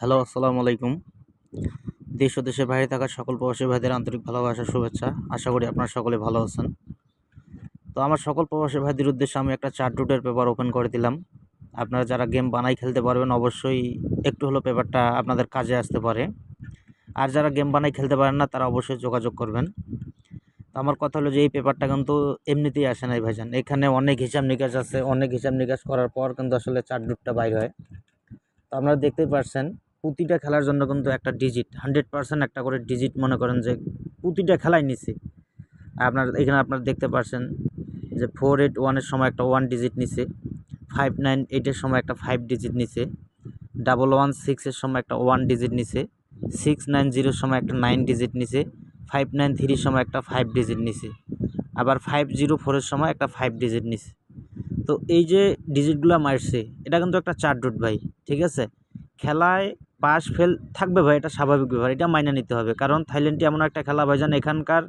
Hello, আসসালামু আলাইকুম। দেশ ও দেশের বাইরে থাকা সকল প্রবাসী ভাইদের আন্তরিক ভালোবাসা, শুভেচ্ছা। আশা করি আপনারা সকলে ভালো আছেন। তো আমার সকল প্রবাসী ভাইদের উদ্দেশ্যে আমি একটা চার রুটের পেপার ওপেন করে দিলাম। আপনারা যারা গেম বানাই খেলতে পারবেন, অবশ্যই একটু হলো পেপারটা আপনাদের কাজে আসতে পারে। আর যারা গেম বানাই খেলতে পারেন না, তারা অবশ্যই যোগাযোগ করবেন। তো আমার কথা হলো যে, এই পেপারটা কিন্তু এমনিতেই আসে নাই ভাইজান। এখানে অনেক হিসাব নিকাশ আছে। অনেক হিসাব নিকাশ করার পর কিন্তু আসলে চার রুটটা বাইর হয়। তো আপনারা দেখতেই পারছেন প্রতিটা খেলার জন্য কিন্তু একটা ডিজিট হান্ড্রেড পার্সেন্ট একটা করে ডিজিট মনে করেন যে প্রতিটা খেলাই নিছে। আপনার এখানে আপনারা দেখতে পারছেন যে ফোর এইট ওয়ানের সময় একটা ওয়ান ডিজিট নিছে ফাইভ নাইন এইটের সময় একটা ফাইভ ডিজিট নিছে ডাবল ওয়ান সিক্সের সময় একটা ওয়ান ডিজিট নিছে সিক্স নাইন জিরোর সময় একটা নাইন ডিজিট নিছে ফাইভ নাইন থ্রির সময় একটা ফাইভ ডিজিট নিছে, আবার ফাইভ জিরো ফোরের সময় একটা ফাইভ ডিজিট নিছে। তো এই যে ডিজিটগুলো মারছে, এটা কিন্তু একটা চার ডট ভাই, ঠিক আছে? খেলায় পাস ফেল থাকবে ভাই, এটা স্বাভাবিক ব্যাপার, এটা মাইনে নিতে হবে। কারণ থাইল্যান্ডটি এমন একটা খেলা ভাইজান এখানকার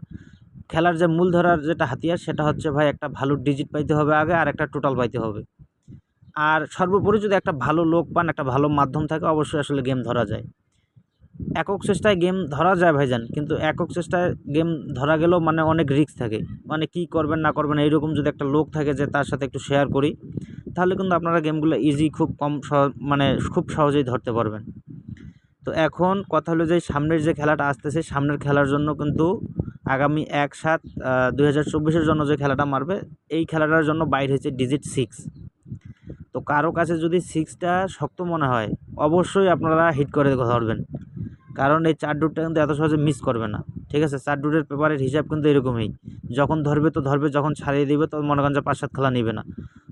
খেলার যে মূল ধরার যেটা হাতিয়ার, সেটা হচ্ছে ভাই, একটা ভালো ডিজিট পাইতে হবে আগে, আর একটা টোটাল পাইতে হবে। আর সর্বোপরি যদি একটা ভালো লোক পান, একটা ভালো মাধ্যম থাকে, অবশ্যই আসলে গেম ধরা যায়। একক চেষ্টায় গেম ধরা যায় ভাইজান কিন্তু একক চেষ্টায় গেম ধরা গেলেও মানে অনেক রিস্ক থাকে। মানে কি করবেন, না করবেন, এইরকম যদি একটা লোক থাকে যে তার সাথে একটু শেয়ার করি, তাহলে কিন্তু আপনারা গেমগুলো ইজি খুব কম মানে খুব সহজেই ধরতে পারবেন। তো এখন কথা হলো যে সামনের যে খেলাটা আসতেছে, সামনের খেলার জন্য কিন্তু আগামী এক সাত দুই হাজার জন্য যে খেলাটা মারবে, এই খেলাটার জন্য বাইর হয়েছে ডিজিট সিক্স। তো কারও কাছে যদি সিক্সটা শক্ত মনে হয়, অবশ্যই আপনারা হিট করে ধরবেন কারণ এই চার ডুটটা কিন্তু এত সহজে মিস করবে না। ঠিক আছে? চার ডুটের পেপারের হিসাব কিন্তু এরকমই। যখন ধরবে তো ধরবে, যখন ছাড়িয়ে দিবে তো মনে করেন যে পাঁচ সাত খেলা নেবে না।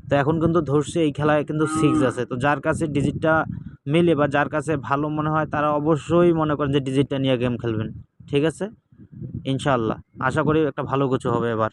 তো এখন কিন্তু ধরছে, এই খেলায় কিন্তু সিক্স আছে। তো যার কাছে ডিজিটটা মেলে বা যার কাছে ভালো মনে হয় তারা অবশ্যই মনে করেন যে ডিজিটটা নিয়ে গেম খেলবেন। ঠিক আছে? ইনশাল্লাহ আশা করি একটা ভালো কিছু হবে এবার।